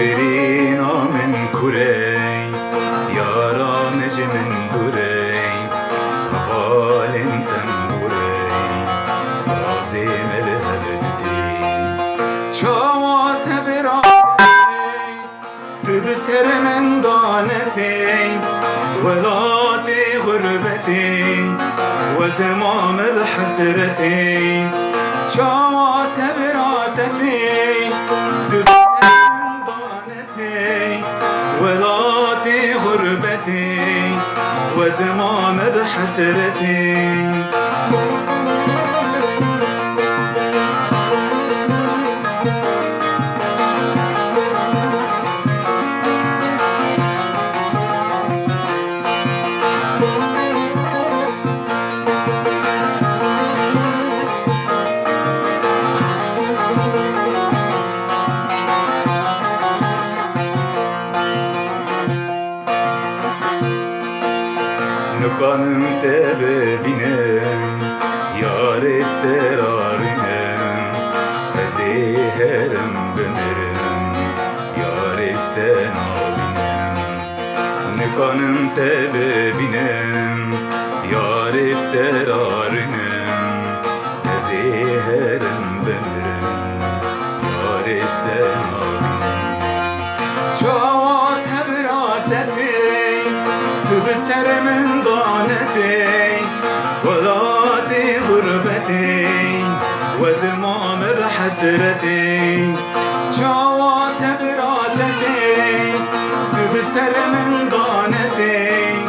Derin amen kurey. Yara necemen durey Halen tem burey Sazim ele hebedi Çavaz hebera Dübü seremen danetey Velati gurbetey Ve zemam el hasretey Çavaz ولاتي غربتي وزمان بحسرتي Nukanım tebebinem Yar etterarinem Eziherim bömerim Yar isten abinem Nukanım tebebinem Yar etterarinem حسرتي جواز برادتي بسر من ضانتي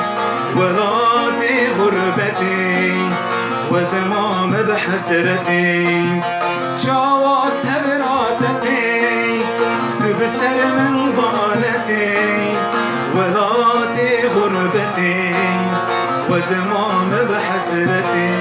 وراضي غربتي وزمام بحسرتي جواز برادتي بسر من ضانتي وراضي غربتي وزمام بحسرتي